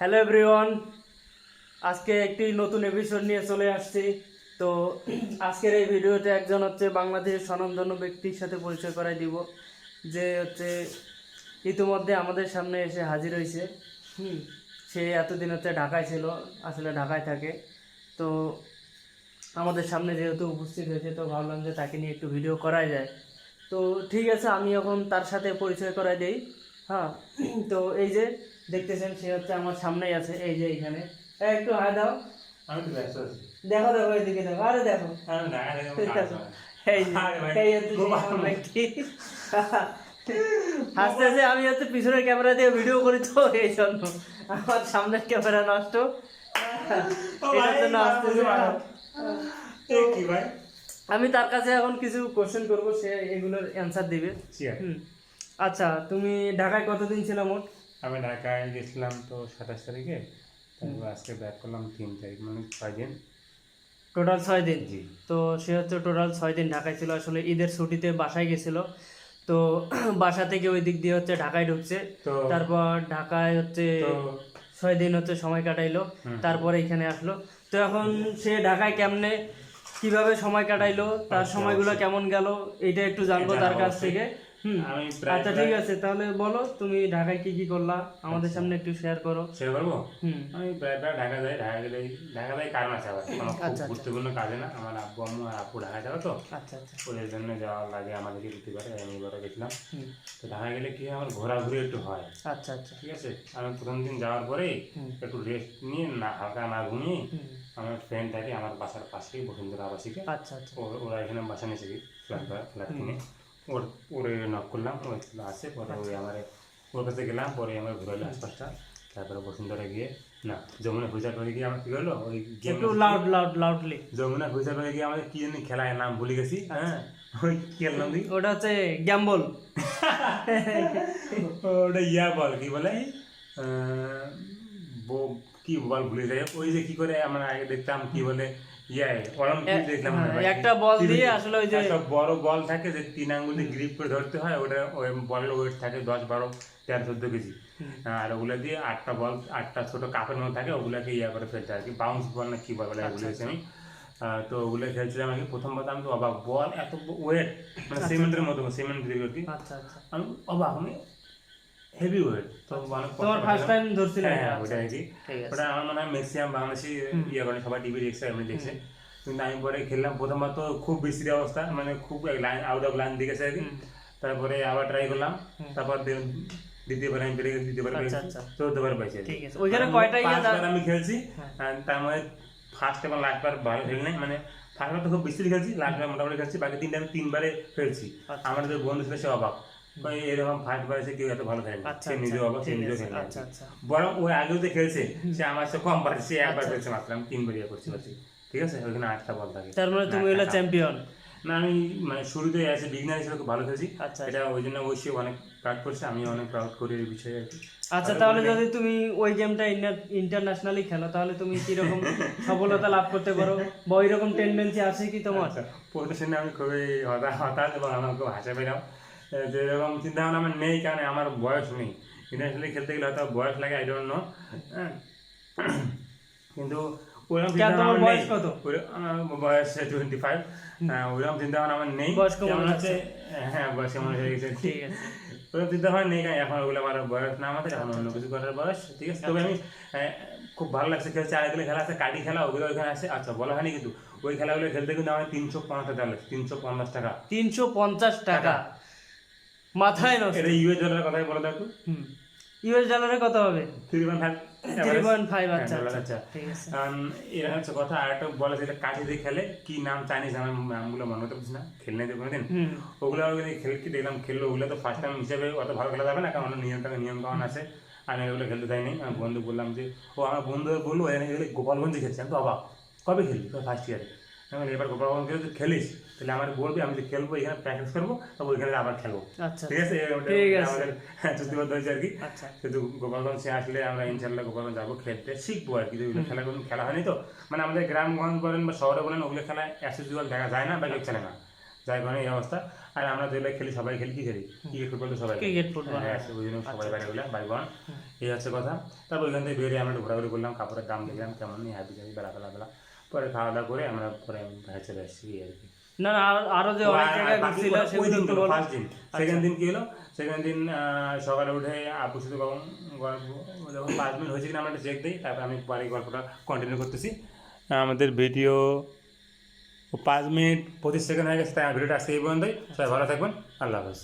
Hello everyone আজকে একটি নতুন এপিসোড নিয়ে চলে আসছি। তো আজকের এই ভিডিওতে একজন হচ্ছে বাংলাদেশের স্বনামধন্য ব্যক্তির সাথে পরিচয় করাই দিব। যে হচ্ছে ইতিমধ্যে আমাদের সামনে এসে হাজির হয়েছে। হুম, সে এতদিন হচ্ছে ঢাকায় ছিল, আসলে ঢাকায় থাকে। তো আমাদের সামনে যেহেতু উপস্থিত হয়েছে, তো ভাবলাম যে তাকে নিয়ে একটু ভিডিও করাই যায়। তো ঠিক আছে, আমি এখন তার সাথে পরিচয় করাই দেই। হ্যাঁ তো এই যে দেখতেছেন সে হচ্ছে আমার সামনেই আছে এই যে এইখানে। এই একটু হাই দাও। দেখো দেখো এদিকে দেখো আরে দেখো। হাসতে হাসতে আমি হচ্ছে পিছনের ক্যামেরা দিয়ে ভিডিও করি তো এই জন্য। আমার সামনের ক্যামেরা নষ্ট। এটার জন্য আমি তার কাছে এখন কিছু কোশ্চেন করব সে এগুলোর অ্যান্সার দিবে। হুম। আচ্ছা তুমি ঢাকায় কতদিন ছিল মোট? আমি ঢাকায় গেছিলাম তো সাতাশ তারিখে তারপর আজকে ব্যাক করলাম তিন তারিখ মানে ছয় দিন। টোটাল ছয় দিন? জি। তো সে হচ্ছে টোটাল ছয় দিন ঢাকায় ছিল আসলে ঈদের ছুটিতে বাসায় গেছিল। তো বাসা থেকে ওই দিক দিয়ে হচ্ছে ঢাকায় ঢুকছে। তারপর ঢাকায় হচ্ছে ছয় দিন হচ্ছে সময় কাটাইলো। তারপরে এখানে আসলো। তো এখন সে ঢাকায় কেমনে কীভাবে সময় কাটাইলো তার আচ্ছা, সময়গুলো কেমন গেল এটা একটু জানব তার কাছ থেকে। আমি আচ্ছা ঠিক আছে তাহলে বলো তুমি ঢাকায় কি কি করলা? আমাদের সামনে একটু শেয়ার করো। শেয়ার করব? আমি প্রায় প্রায় ঢাকা যাই ঢাকা গেলে ঢাকা যাই কারণ আছে আবার। কোনো আচ্ছা, আচ্ছা। গুরুত্বপূর্ণ কাজে না। আমার আব্বু আম্মু আর আপু ঢাকা তো। আচ্ছা আচ্ছা। ওদের জন্য যাওয়া লাগে আমাদেরকে পারে আমি গেছিলাম। তো ঢাকা গেলে কি আমার ঘোরাঘুরি একটু হয়। আচ্ছা আচ্ছা। ঠিক আছে? আমি প্রথম দিন যাওয়ার পরে একটু রেস্ট নিয়ে না হালকা না ঘুমিয়ে আমার ফ্রেন্ড থাকে আমার বাসার পাশেই বসুন্ধরা আবাসিকে আচ্ছা আচ্ছা। ওরা এখানে বাসা নিয়েছে ফ্ল্যাট ফ্ল্যাট কিনে। ওর ওরে নক করলাম আসে পরে ওই আমার ওর কাছে গেলাম পরে আমার ঘুরে এলো আশপাশটা। তারপরে বসুন্ধরা গিয়ে না যমুনা পূজা করে গিয়ে আমার কি হলো ওই game loud loud loudly Jamuna puja করে গিয়ে আমাদের কি জানি খেলায় নাম ভুলে গেছি হ্যাঁ? ওই খেললাম দি ওটা হচ্ছে গ্যাম্বল। ওটা ইয়া বল কি বলে? বো- কি বল ভুলে যায়? ওই যে কি করে আমরা আগে দেখতাম কি বলে? হ্যাঁ? একটা বল দিয়ে আসলে ওই যে- বড় বল থাকে যে তিন আঙ্গুল দিয়ে গ্রিপ করে ধরতে হয় ওটা ওই বলের ওয়েট থাকে দশ বারো তেরো চোদ্দ কেজি। আর ওগুলো দিয়ে আটটা বল আটটা ছোট কাপের মধ্যে থাকে ওগুলাকে ইয়া করে ফেলতে আর কি বাউন্স বল না কি বল বলে ওগুলো আমি। আহ, তো ওগুলো খেলছিলাম আগে প্রথমবার তো আমি তো অবাক বল এত ওয়েট মানে সিমেন্টের মতো সিমেন্ট দিয়ে আর কি। আচ্ছা আচ্ছা। আমি অবাক আমি হেভি ওয়েট তো তোমার ফার্স্ট টাইম ধরছিলে? হ্যাঁ হ্যাঁ, ওটা আর কি ঠিক আছে। ওটা আমার মনে হয় ম্যাক্সিমাম বাংলাদেশি ইয়ে করে সবাই টিভি দেখছে এমনি দেখছে। কিন্তু আমি পরে খেললাম প্রথমবার তো খুব বিশ্রী অবস্থা মানে খুব লাইন আউট অফ লাইন দেখেছে আর কি। তারপরে আবার ট্রাই করলাম তারপর দ্বিতীয়বার আমি পেরে গেছি দ্বিতীয়বার আচ্ছা, পেরেছি আচ্ছা। পাইছি ঠিক আছে। ওইখানে আমি কয়টা ইয়ে আমি খেলছি হ্যাঁ। তার মধ্যে ফার্স্ট এবং লাস্টবার ভালো খেলি নাই মানে ফার্স্টবার তো খুব বেশি খেলছি লাস্টবার মোটামুটি খেলছি বাকি তিনটা আমি তিনবারে ফেলছি আচ্ছা। আমার যে বন্ধু ছিল সে অবাক ওই এরকম ফার্স্ট বার কেউ এত ভালো খেলে আচ্ছা সে আচ্ছা, সে নিজেও খেলে আচ্ছা বরং ওই আগেও যে খেলছে সে আমার কম পারছে সে একবার। খেলছে মাত্র আমি তিনবার ইয়ে করছি পারছি ঠিক আছে? ওইখানে আটটা বল থাকে। তার মানে তুমি হলো চ্যাম্পিয়ন না আমি মানে শুরুতে আছে বিগনার হিসেবে খুব ভালো খেলছি। আচ্ছা এটা ওই জন্য অবশ্যই অনেক প্রাউড করছে আমি অনেক প্রাউড করি এই বিষয়ে। আচ্ছা তাহলে যদি তুমি ওই গেমটা ইন্টারন্যাশনালি খেলো তাহলে তুমি কীরকম সফলতা লাভ করতে পারো? বা ওই রকম টেন্ডেন্সি আছে কি তোমার? প্রথম আমি খুবই হতাশ হতাশ এবং আমার খুব হাসা পেলাম। যে এরকম চিন্তা ভাবনা আমার নেই কারণ আমার বয়স নেই। ইন্টারন্যাশনালি খেলতে গেলে হয়তো বয়স লাগে আই ডোন্ট নো কিন্তু নেই। বয়স টোয়েন্টি ফাইভ আমার নেই। কেমন হচ্ছে? হ্যাঁ বয়স কেমন হয়ে গেছে। ঠিক আছে। ওরকম চিন্তা নেই কারণ এখন ওগুলো আমার বয়স না আমাদের এখন অন্য কিছু করার বয়স ঠিক আছে? তবে আমি খুব ভালো লাগছে খেলছে। খেলা আছে কাটি খেলা ওগুলো ওইখানে আছে। আচ্ছা বলা হয়নি কিন্তু। ওই খেলাগুলো খেলতে কিন্তু আমার তিনশো পঞ্চাশ টাকা লাগছে তিনশো পঞ্চাশ টাকা। তিনশো পঞ্চাশ টাকা। মাথায় নষ্ট। এটা ইউএস ডলারের কথাই বলে দেখো। হুম। ইউএস ডলারে কত হবে? Three point five three point five আচ্ছা আচ্ছা। ঠিক আছে। এরা হচ্ছে কথা আর একটা বলে যেটা কাঠি দিয়ে খেলে কি নাম চাইনিজ আমার নামগুলো মনে পারছি না কোনোদিন। হুম। ওগুলো খেল কি দেখলাম খেললো ওগুলো তো ফার্স্ট টাইম হিসেবে অত ভালো খেলা যাবে না কারণ নিয়ম নিয়ম কারণ আছে। আমি ওগুলো খেলতে চাইনি আমার বন্ধু বললাম যে ও আমার বন্ধু বলল এখানে গেলে গোপালগঞ্জে খেলছি আমি তো অবাক। কবে খেললি? ফার্স্ট ইয়ারে আমি বললাম, এবার গোপালগঞ্জ খেলে তুই খেলিস তাহলে আমার বলবি আমি যে খেলব এখানে প্র্যাকটিস করব তবে ওইখানে আবার খেলব। আচ্ছা। ঠিক আছে। আমাদের চুক্তিবদ্ধ হয়েছে আর কি। আচ্ছা। কিন্তু গোপালগঞ্জে আসলে আমরা ইনশাল্লাহ গোপালগঞ্জ যাব খেলতে শিখব আর কি। ওইগুলো খেলা কোনো খেলা হয়নি তো। মানে আমাদের গ্রামগঞ্জ বলেন বা শহরে বলেন ওগুলো খেলা অ্যাসিজুয়াল দেখা যায় না বা কেউ খেলে না। যাই কারণে এই অবস্থা। আর আমরা যেগুলো খেলি সবাই খেলি কি খেলি? ক্রিকেট ফুটবল তো সবাই ক্রিকেট ফুটবল। হ্যাঁ ওই জন্য সবাই বাইরে গেলাম ভাই বোন এই হচ্ছে কথা। তারপর ওইখান থেকে বেরিয়ে আমরা ঘোরাঘুরি করলাম কাপড়ের দাম দেখলাম কেমন নেই হ্যাপি যাবি বেলা বেলা বেলা। পরে খাওয়া দাওয়া করে আমরা পরে চলে আসছি আর কি। না না আর- যে অনেক জায়গায় ঘুরছিল সেগুলো একটু বলো। দিন। সেকেন্ড দিন কি হলো? সেকেন্ড দিন সকালে উঠে আপু শুধু গল্প যখন পাঁচ মিনিট হয়েছে কিনা আমরা চেক দিই তারপর আমি পরে গল্পটা কন্টিনিউ করতেছি। আমাদের ভিডিও পাঁচ মিনিট পঁচিশ সেকেন্ড হয়ে গেছে তাই ভিডিওটা আজকে এই পর্যন্তই। সবাই ভালো থাকবেন আল্লাহ হাফেজ।